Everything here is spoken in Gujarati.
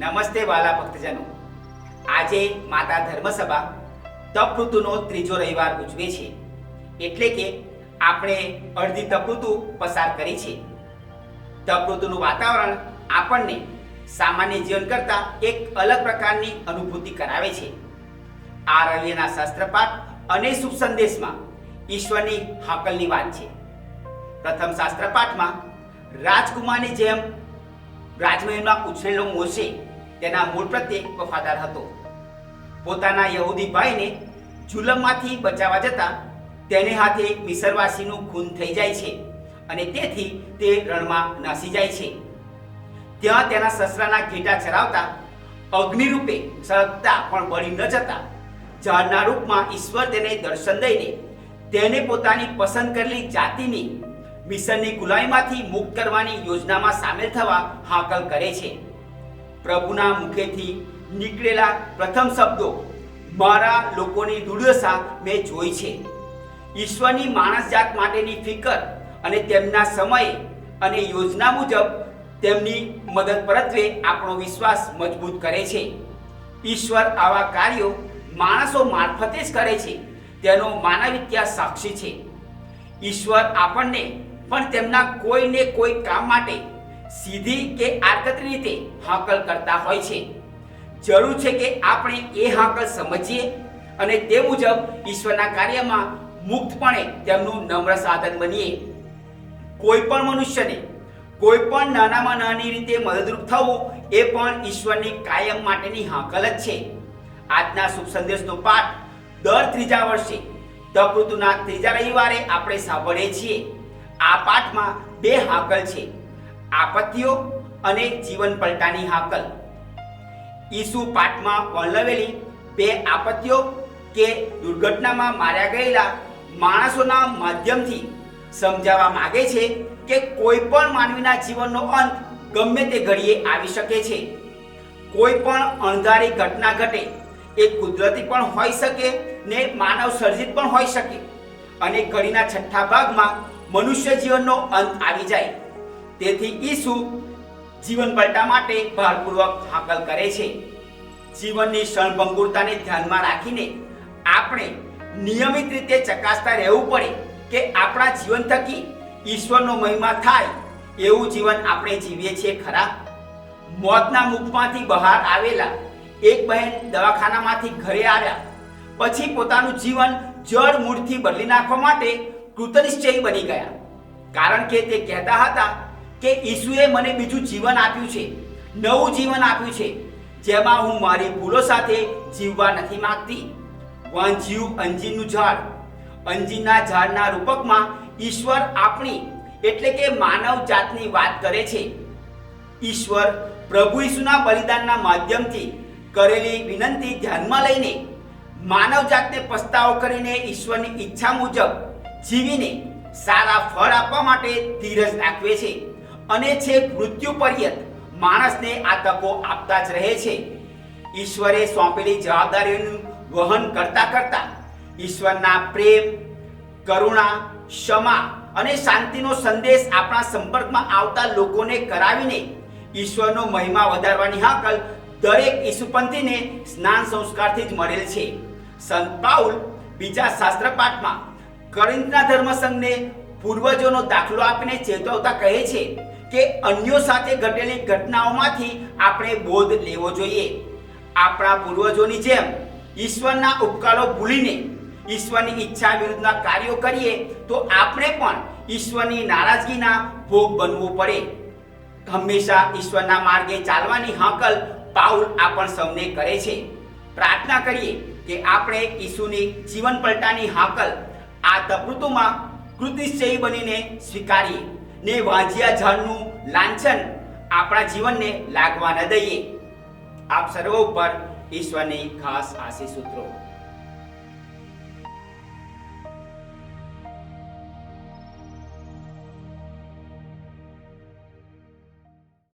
નમસ્તે વાલા ભક્તજનો. આજે માતા ધર્મસભા તપ ઋતુનો ત્રીજો રવિવાર ઉજવે છે. એટલે કે આપણે અડધી તપ ઋતુ પસાર કરી છે. તપ ઋતુનું વાતાવરણ આપણને સામાન્ય જીવન કરતાં એક અલગ પ્રકારની અનુભૂતિ કરાવે છે. આ રવિના શાસ્ત્રપાઠ અને શુભ સંદેશમાં ઈશ્વરની હાકલની વાત છે. પ્રથમ શાસ્ત્રપાઠમાં રાજકુમારની જેમ રાજમહેલમાં ઉછરેલો મોશે તેના મૂળ પ્રત્યે વફાદાર હતો. પોતાના યહૂદી ભાઈને જુલમમાંથી બચાવવા જતા તેને હાથે મિસરવાસીનું ખૂન થઈ જાય છે અને તેથી તે રણમાં નાસી જાય છે. ત્યાં તેના સસરાના ઘેટા ચરાવતા અગ્નિરૂપે સળગતા પણ બળી ન જતા ઝાડના રૂપમાં ઈશ્વર તેને દર્શન દઈને તેને પોતાની પસંદ કરેલી જાતિની મિશનની ગુલામીમાંથી મુક્ત કરવાની યોજનામાં સામેલ થવા હાકલ કરે છે. પ્રભુના મુખેથી નીકળેલા પ્રથમ શબ્દો મારા લોકોની દુર્દશા મેં જોઈ છે. ઈશ્વરની માણસ જાત માટેની ફિકર અને તેમના સમયે અને યોજના મુજબ તેમની મદદ પરત્વે આપણો વિશ્વાસ મજબૂત કરે છે. ઈશ્વર આવા કાર્યો માણસો મારફતે જ કરે છે. તેનો માનવ ઇતિહાસ સાક્ષી છે. ઈશ્વર આપણને પણ તેમના કોઈને કોઈ કામ માટે સીધી કે આડકતરી રીતે હાકલ કરતા હોય છે. જરૂર છે કે આપણે એ હાકલ સમજીએ અને તે મુજબ ઈશ્વરના કાર્યમાં મુક્તપણે તેમનું નમ્ર સાધન બનીએ. કોઈ પણ મનુષ્યને કોઈ પણ નાનામાં નાની રીતે મદદરૂપ થવું એ પણ ઈશ્વરની કાયમ માટેની હાકલ જ છે. આજના શુભ સંદેશનો પાઠ દર ત્રીજા વર્ષે તપ ઋતુના ત્રીજા રવિવારે આપણે સાંભળીએ છીએ. આ પાઠમાં બે હાકલ છે. આપત્તિઓ અને જીવન પલટાની હાકલ. ઈસુ પાઠમાં વર્ણવેલી બે આપત્તિઓ કે દુર્ઘટનામાં માર્યા ગયેલા માણસોના માધ્યમથી સમજાવવા માગે છે કે કોઈ પણ માનવીના જીવનનો અંત ગમે તે ઘડીએ આવી શકે છે. કોઈ પણ અણધારી ઘટના ઘટે, એ કુદરતી પણ હોઈ શકે ને માનવ સર્જિત પણ હોઈ શકે. અને ઘડીના છઠ્ઠા ભાગમાં મનુષ્ય જીવનનો અંત આવી જાય. તેથી ઈસુ જીવન પલટા માટે ભારપૂર્વક હાકલ કરે છે. જીવનની ક્ષણભંગુરતાને ધ્યાનમાં રાખીને આપણે નિયમિત રીતે ચકાસતા રહેવું પડે કે આપણા જીવન થકી ઈશ્વરનો મહિમા થાય એવું જીવન આપણે જીવીએ છીએ ખરા? મોતના મુખમાંથી બહાર આવેલા એક બહેન દવાખાનામાંથી ઘરે આવ્યા. પછી પોતાનું જીવન જળ મૂળથી બદલી નાખવા માટે કૃતનિશ્ચયી બની ગયા. કારણ કે તે કહેતા હતા કે ઈસુએ મને બીજું જીવન આપ્યું છે, નવું જીવન આપ્યું છે, જેમાં હું મારી ભૂલો સાથે જીવવા નથી માંગતી. વાંજ્યું અંજીરનું ઝાડ, અંજીરના ઝાડના રૂપકમાં ઈશ્વર આપણી, એટલે કે માનવ જાતની વાત કરે છે. ઈશ્વર પ્રભુ ઈસુના બલિદાનના માધ્યમથી કરેલી વિનંતી ધ્યાનમાં લઈને માનવ જાતને પસ્તાવો કરીને ઈશ્વરની ઈચ્છા મુજબ જીવીને સારા ફળ આપવા માટે ધીરજ દાખવે છે. અને છેક મૃત્યુ પર્યંત માણસને આ તકો આપતા જ રહે છે. ઈશ્વરે સોંપેલી જવાબદારીનું વહન કરતા કરતા ઈશ્વરના પ્રેમ, કરુણા, ક્ષમા અને શાંતિનો સંદેશ આપણા સંપર્કમાં આવતા લોકોને કરાવીને ઈશ્વરનો મહિમા વધારવાની હાકલ દરેક ઈસુપંથીને સ્નાન સંસ્કારથી જ મળેલ છે. સંત પાઉલ બીજા શાસ્ત્રપાઠમાં કરિંદના ધર્મસંઘને પૂર્વજોનો દાખલો આપીને ચેતવતા કહે છે કે અન્યો સાથે ઘટેલી ઘટનાઓમાંથી આપણે બોધ લેવો જોઈએ. આપણા પૂર્વજોની જેમ ઈશ્વરના ઉપકારો ભૂલીને ઈશ્વરની ઈચ્છા વિરુદ્ધના કાર્યો કરીએ તો આપણે પણ ઈશ્વરની નારાજગીના ભોગ બનવું પડે. હંમેશા ઈશ્વરના માર્ગે ચાલવાની હાકલ પાઉલ આપણ સૌને કરે છે. પ્રાર્થના કરીએ કે આપણે ઈસુની જીવન પલટાની હાકલ આ તપૃતુમાં કૃતિશ્ચયી બનીને સ્વીકારીએ. ને વાંજિયા ઝાડનું લાંછન આપણા જીવનને લાગવા ન દઈએ. આપ સર્વ ઉપર ઈશ્વરની ખાસ આશીષ સૂત્રો